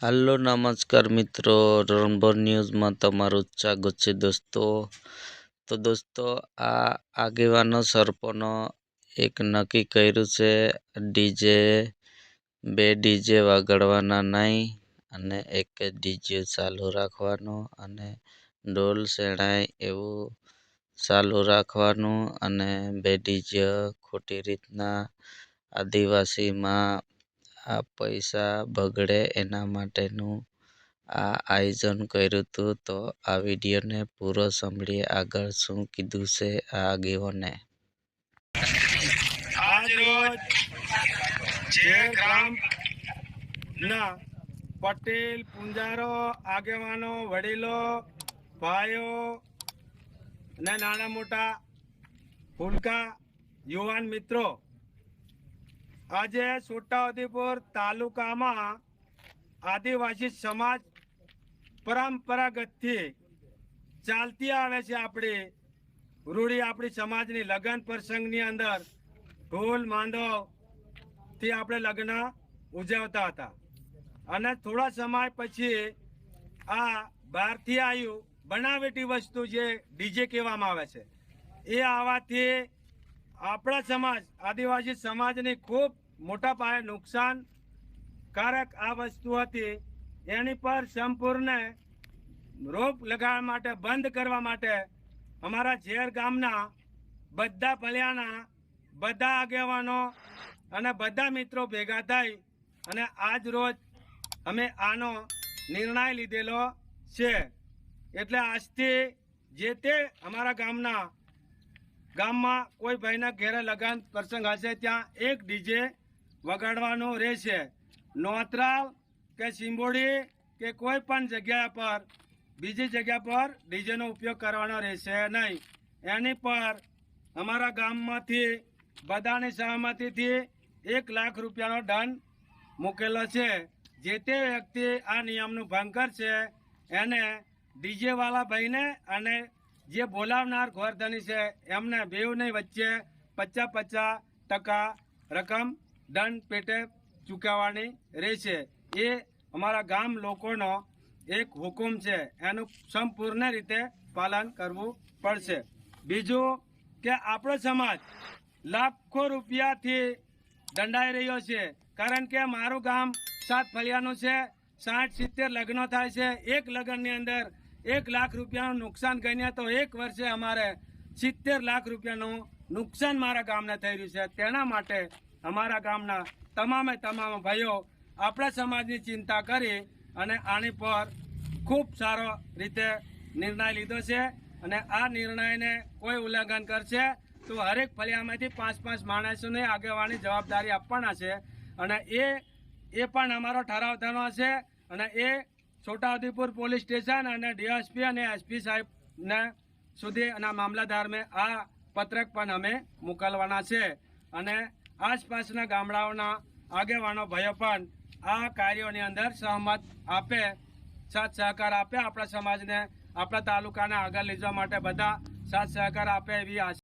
હાલો, નમસ્કાર મિત્રો. રણભર ન્યૂઝમાં તમારું સ્વાગત છે દોસ્તો. તો દોસ્તો, આ આગેવાનો સરપંચનો એક નક્કી કર્યું છે, ડીજે, બે ડીજે વગાડવાના નહીં અને એક જ ડીજે ચાલુ રાખવાનું અને ઢોલ શેણાય એવું ચાલુ રાખવાનું અને બે ડીજે ખોટી રીતના આદિવાસીમાં આ પૈસા બગડે એના માટેનું આ આયોજન કર્યું હતું, તો આ વિડીયોને પૂરો સાંભળીએ આગળ શું કીધું છે આ આગેવાને? આજ જે ગ્રામ ના પટેલ પુંજારો આગેવાનો, વડીલો, ભાઈઓ ને નાના મોટા ફૂલકા યુવાન મિત્રો આજે છોટાઉદેપુર તાલુકામાં આદિવાસી સમાજ પરંપરાગતથી ચાલતી આવે છે આપણી રૂઢી આપણી સમાજની લગ્ન પ્રસંગની અંદર ઢોલ માંધવથી આપણે લગ્ન ઉજવતા હતા. અને થોડા સમય પછી આ બહારથી આવ્યું બનાવટી વસ્તુ જે ડીજે કહેવામાં આવે છે, એ આવવાથી આપણા સમાજ, આદિવાસી સમાજની ખૂબ મોટા પાયે નુકસાનકારક આ વસ્તુ હતી. એની પર સંપૂર્ણ રોક લગાવવા માટે, બંધ કરવા માટે અમારા ઝેર ગામના બધા ભલ્યાના બધા આગેવાનો અને બધા મિત્રો ભેગા થઈ અને આજ રોજ અમે આનો નિર્ણય લીધેલો છે. એટલે આજથી જે તે અમારા ગામના ગામમાં કોઈ ભાઈના ઘેરે લગન પ્રસંગ હશે, ત્યાં એક ડીજે વગાડવાનો રહેશે. નોતરાવ કે સિંબોડી કે કોઈ પણ જગ્યા પર, બીજી જગ્યા પર ડીજેનો ઉપયોગ કરવાનો રહેશે નહીં. એની પર અમારા ગામમાંથી, બધાની સહમતિથી એક લાખ રૂપિયાનો દંડ મૂકેલો છે. જે તે વ્યક્તિ આ નિયમનું ભંગ કરશે, એને ડીજેવાળા ભાઈને અને જે બોલાવનાર ગોરધની છે, એમને બેઉની વચ્ચે પચાસ પચાસ ટકા રકમ દંડ પેટે ચૂકવવાની રહેશે એ અમારા ગામ લોકોનો એક હુકુમ છે. એનું સંપૂર્ણ રીતે પાલન કરવું પડશે. બીજું કે આપણો સમાજ લાખો રૂપિયાથી દંડાઈ રહ્યો છે. કારણ કે મારું ગામ સાત ફળિયાનું છે સાઠ સિત્તેર લગ્નો થાય છે. એક લગ્નની અંદર એક લાખ રૂપિયાનું નુકસાન ગણ્યા તો એક વર્ષે અમારે સિત્તેર લાખ રૂપિયાનું નુકસાન મારા ગામને થઈ રહ્યું છે. તેના માટે અમારા ગામના તમામે તમામ ભાઈઓ આપણા સમાજની ચિંતા કરી અને આની પર ખૂબ સારો રીતે નિર્ણય લીધો છે અને આ નિર્ણયને કોઈ ઉલ્લંઘન કરશે તો હરેક ફળિયામાંથી પાંચ પાંચ માણસોને આગેવાની જવાબદારી આપવાના છે અને એ એ પણ અમારો ઠરાવ થવાનો છે અને એ છોટાઉદેપુર પોલીસ સ્ટેશન અને ડીએસપી અને એસપી સાહેબને સુધી અને મામલાદારને આ પત્રક પણ અમે મોકલવાના છે. અને આસપાસના ગામડાઓના આગેવાનો, ભાઈઓ પણ આ કાર્યોની અંદર સહમત આપે, સાથ સહકાર આપે. આપણા સમાજને, આપણા તાલુકાને આગળ લીધવા માટે બધા સાથ સહકાર આપે એવી આશા